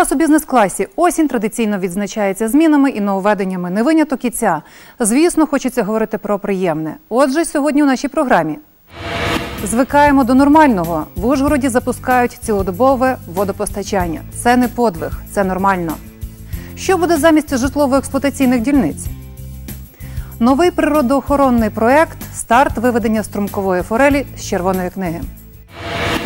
Вас у бізнес-класі. Осінь традиційно відзначається змінами і нововведеннями. Не виняток і ця. Звісно, хочеться говорити про приємне. Отже, сьогодні у нашій програмі. Звикаємо до нормального. В Ужгороді запускають цілодобове водопостачання. Це не подвиг, це нормально. Що буде замість житлово-експлуатаційних дільниць? Новий природоохоронний проект старт виведення струмкової форелі з червоної книги.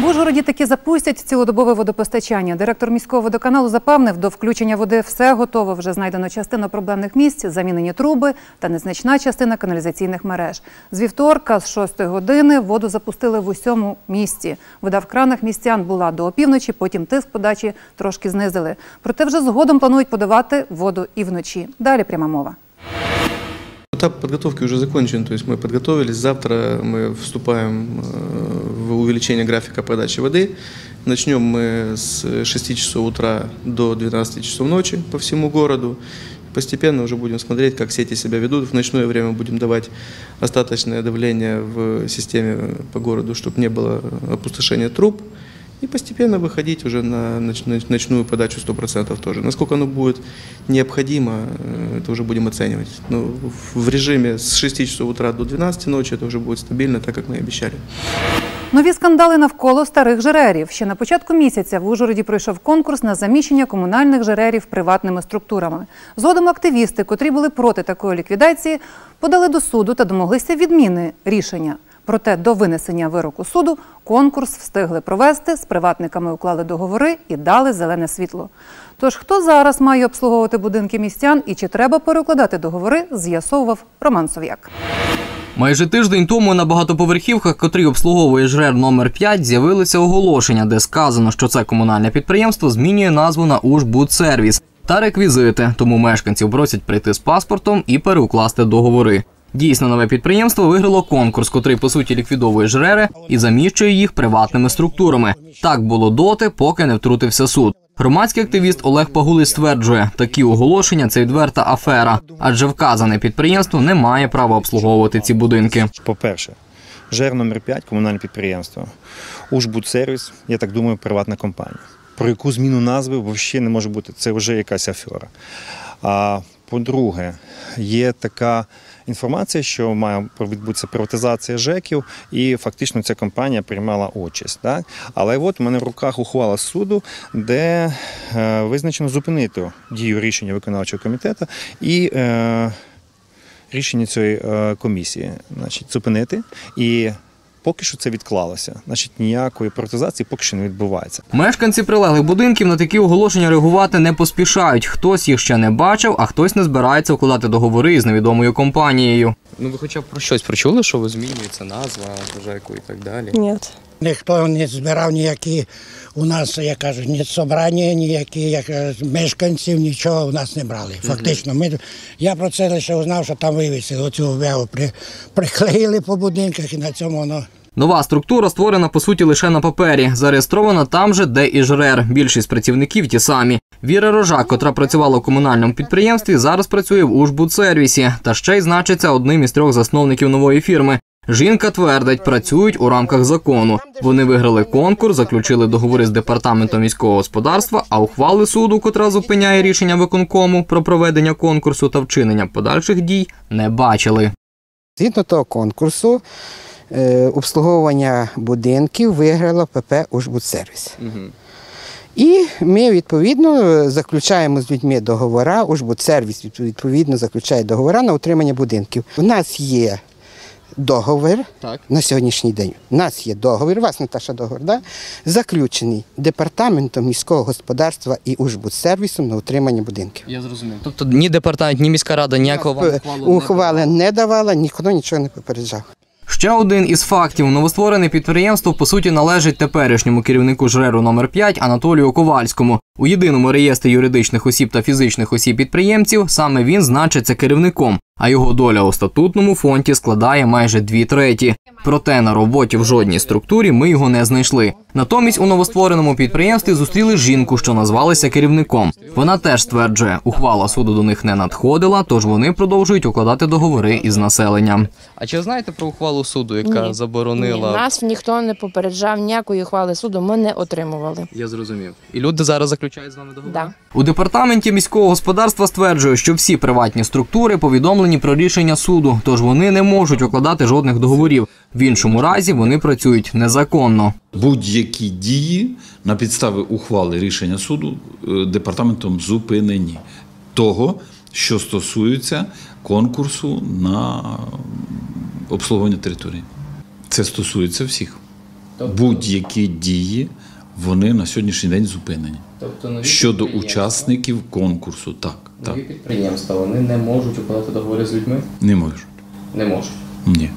В Ужгороді таки запустять цілодобове водопостачання. Директор міського водоканалу запевнив, до включення води все готово. Вже знайдено частину проблемних місць, замінені труби та незначна частина каналізаційних мереж. З вівторка з 6 години воду запустили в усьому місті. Вода в кранах містян була до опівночі, потім тиск подачі трошки знизили. Проте вже згодом планують подавати воду і вночі. Далі пряма мова. Этап подготовки уже закончен, то есть мы подготовились. Завтра мы вступаем э, в увеличение графика подачи воды. Начнем мы с 6 часов утра до 12 часов ночи по всему городу. Постепенно уже будем смотреть, как сети себя ведут. В ночное время будем давать остаточное давление в системе по городу, чтобы не было опустошения труб. И постепенно выходить уже на ноч- ноч- ночную подачу 100% тоже. Насколько оно будет необходимо, э, это уже будем оценивать. Но в режиме с 6 часов утра до 12 ночи это уже будет стабильно, так как мы и обещали. Нові скандали навколо старих жерерів. Ще на початку місяця в Ужгороді пройшов конкурс на заміщення комунальних жерерів приватними структурами. Згодом активісти, котрі були проти такої ліквідації, подали до суду та домоглися відміни рішення. Проте до винесення вироку суду конкурс встигли провести, з приватниками уклали договори і дали зелене світло. Тож хто зараз має обслуговувати будинки містян і чи треба перекладати договори, з'ясовував Роман Сов'як. Майже тиждень тому на багатоповерхівках, котрі обслуговує ЖРЕР номер 5 з'явилися оголошення, де сказано, що це комунальне підприємство змінює назву на Ужбудсервіс та реквізити. Тому мешканців просять прийти з паспортом і переукласти договори. Дійсно, нове підприємство виграло конкурс, котрий по суті ліквідовує жрери і заміщує їх приватними структурами. Так було доти, поки не втрутився суд. Громадський активіст Олег Пагулий стверджує, такі оголошення це відверта афера, адже вказане підприємство не має права обслуговувати ці будинки. По-перше, ЖЕР номер 5 комунальне підприємство. Ужбудсервіс, я так думаю, приватна компанія. Про яку зміну назви взагалі не може бути. Це вже якась афера. А по-друге, є така інформація, що має відбутися приватизація ЖЕКів, і фактично ця компанія приймала участь. Так? Але от у мене в руках ухвала суду, де е, визначено зупинити дію рішення виконавчого комітету і. Е, рішення цієї е, комісії, значить, зупинити. І поки що це відклалося. Значить, ніякої приватизації поки що не відбувається. Мешканці прилеглих будинків на такі оголошення реагувати не поспішають. Хтось їх ще не бачив, а хтось не збирається укладати договори із невідомою компанією. Ну ви хоча б про щось прочули, що ви змінюється назва ЖЕКу і так далі. Ні. Ніхто не збирав ніякі у нас, як кажуть, ні собрання, ніякі як мешканців, нічого у нас не брали. Фактично, ми, я про це лише узнав, що там вивісили оцю об'яву, при, приклеїли по будинках і на цьому воно. Нова структура створена по суті лише на папері. Зареєстрована там же, де і ЖРЕР. Більшість працівників ті самі. Віра Рожак, котра працювала у комунальному підприємстві, зараз працює в Ужбудсервісі та ще й значиться одним із трьох засновників нової фірми. Жінка твердить, працюють у рамках закону. Вони виграли конкурс, заключили договори з департаментом міського господарства, а ухвали суду, котра зупиняє рішення виконкому про проведення конкурсу та вчинення подальших дій, не бачили. Згідно того конкурсу, е, обслуговування будинків виграло ПП «Ужбудсервіс». І ми відповідно заключаємо з людьми договори, «Ужбудсервіс» відповідно заключає договори на утримання будинків. У нас є договір Так. на сьогоднішній день. У нас є договір, у вас Наташа договір, да? заключений департаментом міського господарства і «Ужбудсервісом» на утримання будинків. Я зрозумів. Тобто ні департамент, ні міська рада ніякого вам ухвалу не Ухвали не давала, ніхто нічого не попереджав. Ще один із фактів: новостворене підприємство по суті належить теперішньому керівнику жреру номер 5 Анатолію Ковальському. У єдиному реєстрі юридичних осіб та фізичних осіб підприємців саме він значиться керівником, а його доля у статутному фонді складає майже дві треті. Проте на роботі в жодній структурі ми його не знайшли. Натомість у новоствореному підприємстві зустріли жінку, що назвалася керівником. Вона теж стверджує, ухвала суду до них не надходила, тож вони продовжують укладати договори із населенням. А чи знаєте про ухвалу суду, яка Ні. заборонила? Ні, нас ніхто не попереджав, ніякої хвали суду ми не отримували. Я зрозумів. І люди зараз заключають з вами договори? Да. У департаменті міського господарства стверджують, що всі приватні структури повідомлені про рішення суду, тож вони не можуть укладати жодних договорів. В іншому разі вони працюють незаконно. Будь-які дії на підставі ухвали рішення суду е, департаментом зупинені того, що стосується конкурсу на обслуговування території. Це стосується всіх. Будь-які дії вони на сьогоднішній день зупинені. Тобто Щодо учасників конкурсу, так, так, підприємства вони не можуть укладати договори з людьми? не можуть. Не можуть. Ні.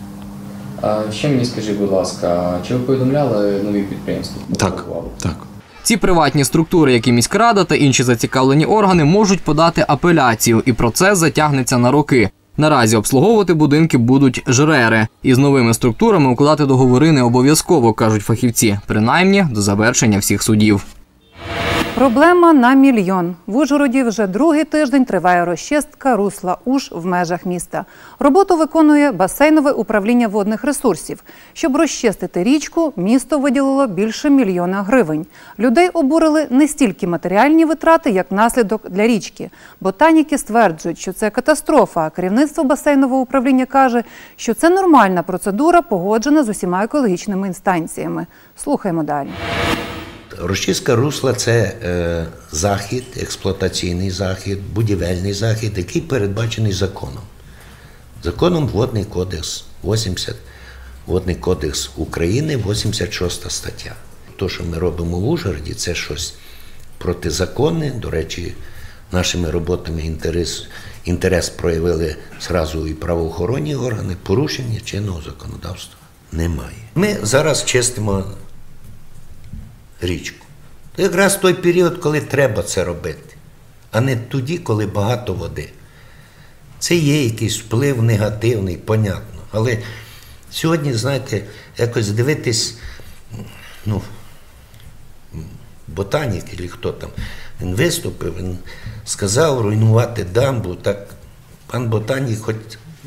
А ще мені скажіть, будь ласка, чи ви повідомляли нові підприємства? Так, так. Ці приватні структури, як і міськрада та інші зацікавлені органи, можуть подати апеляцію, і процес затягнеться на роки. Наразі обслуговувати будинки будуть жрери, і з новими структурами укладати договори не обов'язково, кажуть фахівці, принаймні до завершення всіх судів. Проблема на мільйон. В Ужгороді вже другий тиждень триває розчистка русла Уж в межах міста. Роботу виконує басейнове управління водних ресурсів. Щоб розчистити річку, місто виділило більше мільйона гривень. Людей обурили не стільки матеріальні витрати, як наслідок для річки. Ботаніки стверджують, що це катастрофа. Керівництво басейнового управління каже, що це нормальна процедура, погоджена з усіма екологічними інстанціями. Слухаймо далі. Розчистка русла це е, захід, експлуатаційний захід, будівельний захід, який передбачений законом. Законом Водний кодекс 80, Водний кодекс України, 86 стаття. То, що ми робимо в Ужгороді, це щось протизаконне. До речі, нашими роботами інтерес, інтерес проявили зразу і правоохоронні органи. Порушення чинного законодавства немає. Ми зараз чистимо річку. То якраз той період, коли треба це робити, а не тоді, коли багато води. Це є якийсь вплив негативний, понятно. Але сьогодні, знаєте, якось дивитись, ну, ботанік, чи хто там, він виступив, він сказав руйнувати дамбу. Так пан ботанік хоч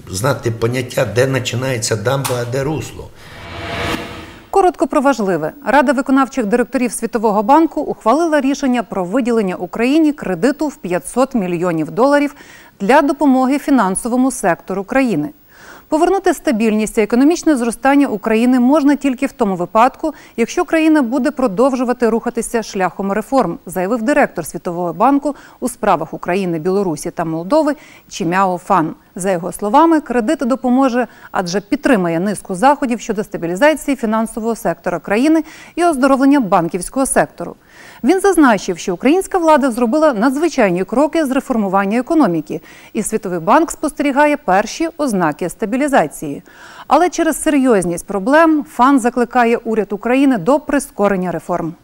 знати поняття, де починається дамба, а де русло. Коротко про важливе. Рада виконавчих директорів Світового банку ухвалила рішення про виділення Україні кредиту в 500 мільйонів доларів для допомоги фінансовому сектору країни. Повернути стабільність і економічне зростання України можна тільки в тому випадку, якщо країна буде продовжувати рухатися шляхом реформ, заявив директор Світового банку у справах України, Білорусі та Молдови Чімяо Фан. За його словами, кредит допоможе, адже підтримає низку заходів щодо стабілізації фінансового сектора країни і оздоровлення банківського сектору. Він зазначив, що українська влада зробила надзвичайні кроки з реформування економіки, і Світовий банк спостерігає перші ознаки стабілізації. Але через серйозність проблем фан закликає уряд України до прискорення реформ.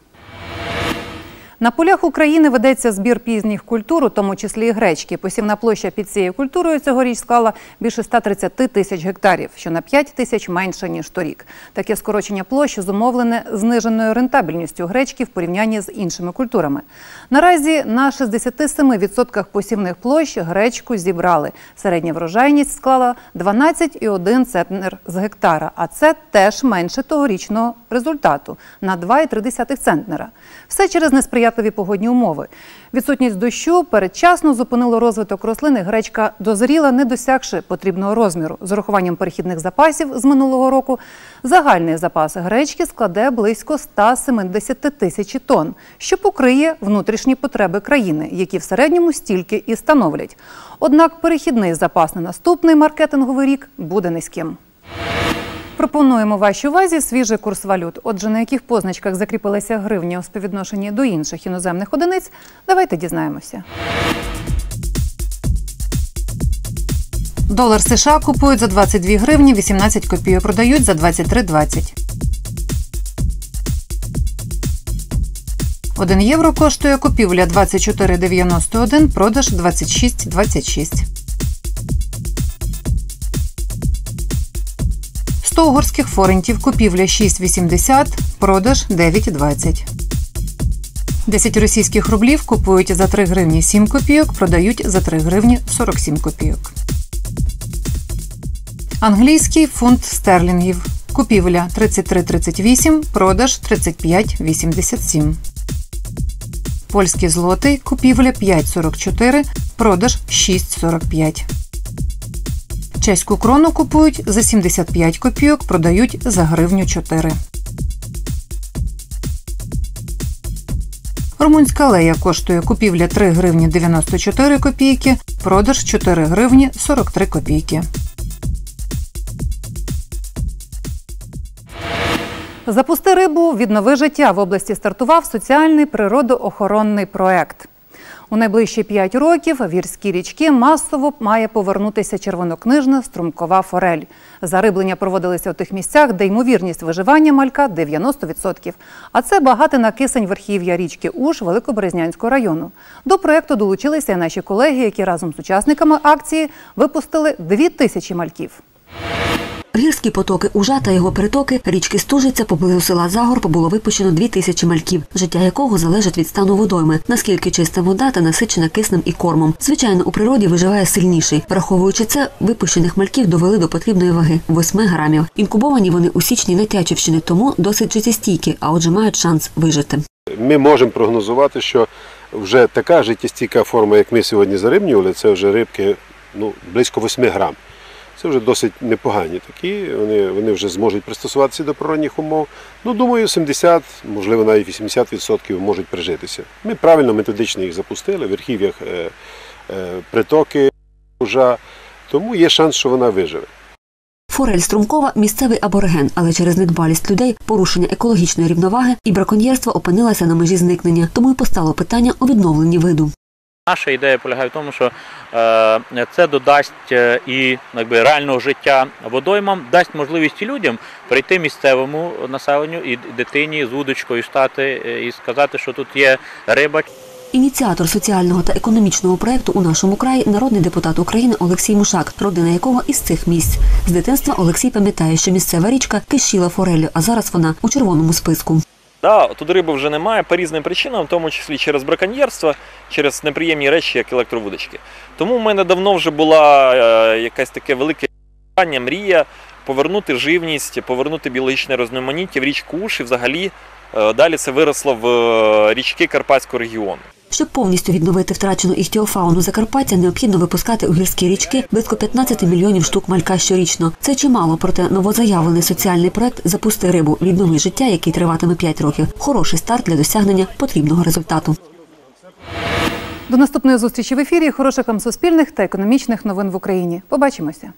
На полях України ведеться збір пізніх культур, у тому числі і гречки. Посівна площа під цією культурою цьогоріч склала більше 130 тисяч гектарів, що на 5 тисяч менше ніж торік. Таке скорочення площі зумовлене зниженою рентабельністю гречки в порівнянні з іншими культурами. Наразі на 67% посівних площ гречку зібрали. Середня врожайність склала 12,1 центнер з гектара, а це теж менше тогорічного результату на 2,3 центнера. Все через несприятливі погодні умови. Відсутність дощу передчасно зупинило розвиток рослини. Гречка дозріла, не досягши потрібного розміру. З урахуванням перехідних запасів з минулого року загальний запас гречки складе близько 170 тисяч тонн, що покриє внутрішні потреби країни, які в середньому стільки і становлять. Однак перехідний запас на наступний маркетинговий рік буде низьким. Пропонуємо вашій увазі свіжий курс валют. Отже, на яких позначках закріпилася гривня у співвідношенні до інших іноземних одиниць, давайте дізнаємося. Долар США купують за 22 гривні 18 копійок, продають за 23,20. 1 євро коштує купівля 24,91, продаж 26,26. 100 угорських форентів, купівля 6,80, продаж 9,20. 10 російських рублів купують за 3 гривні 7 копійок, продають за 3 гривні 47 копійок. Англійський фунт стерлінгів. Купівля 33,38, продаж 35,87. Польський злотий, купівля 5,44, продаж 6,45. Чеську крону купують за 75 копійок, продають за гривню 4. Румунська лея коштує купівля 3 гривні 94 копійки, продаж 4 гривні 43 копійки. Запусти рибу, віднови життя в області стартував соціальний природоохоронний проект. У найближчі 5 років в гірські річки масово має повернутися червонокнижна струмкова форель. Зариблення проводилися у тих місцях, де ймовірність виживання малька 90%. А це багате на кисень верхів'я річки Уж Великоберезнянського району. До проекту долучилися і наші колеги, які разом з учасниками акції випустили 2 тисячі мальків. Гірські потоки Ужа та його притоки річки Стужиця поблизу села Загорб було випущено дві тисячі мальків, життя якого залежить від стану водойми, наскільки чиста вода та насичена киснем і кормом. Звичайно, у природі виживає сильніший. Враховуючи це, випущених мальків довели до потрібної ваги 8 грамів. Інкубовані вони у січні Нетячівщини, тому досить життєстійкі, а отже мають шанс вижити. Ми можемо прогнозувати, що вже така життєстійка форма, як ми сьогодні зарибнювали, це вже рибки ну, близько 8 грам. Це вже досить непогані такі, вони, вони вже зможуть пристосуватися до природних умов. Ну, думаю, 70, можливо, навіть 80% можуть прижитися. Ми правильно методично їх запустили, в верхів'ях е, е, притоки тому є шанс, що вона виживе. Форель струмкова місцевий абориген, але через недбалість людей, порушення екологічної рівноваги і браконьєрство опинилася на межі зникнення. Тому й постало питання у відновленні виду. Наша ідея полягає в тому, що е, це додасть е, і якби, реального життя водоймам, дасть можливість і людям прийти місцевому населенню і дитині з удочкою стати е, і сказати, що тут є риба. Ініціатор соціального та економічного проекту у нашому краї народний депутат України Олексій Мушак, родина якого із цих місць. З дитинства Олексій пам'ятає, що місцева річка кишіла форелю, а зараз вона у червоному списку. Да, тут риби вже немає по різним причинам, в тому числі через браконьєрство, через неприємні речі, як електровудочки. Тому в мене давно вже була е, якась таке велике мрія повернути живність, повернути біологічне розноманіття в річку Уш і взагалі далі це виросло в е, річки Карпатського регіону. Щоб повністю відновити втрачену іхтіофауну Закарпаття, необхідно випускати у гірські річки близько 15 мільйонів штук малька щорічно. Це чимало, проте новозаявлений соціальний проект Запусти рибу віднови життя, який триватиме 5 років. Хороший старт для досягнення потрібного результату. До наступної зустрічі в ефірі. Хороших вам суспільних та економічних новин в Україні. Побачимося.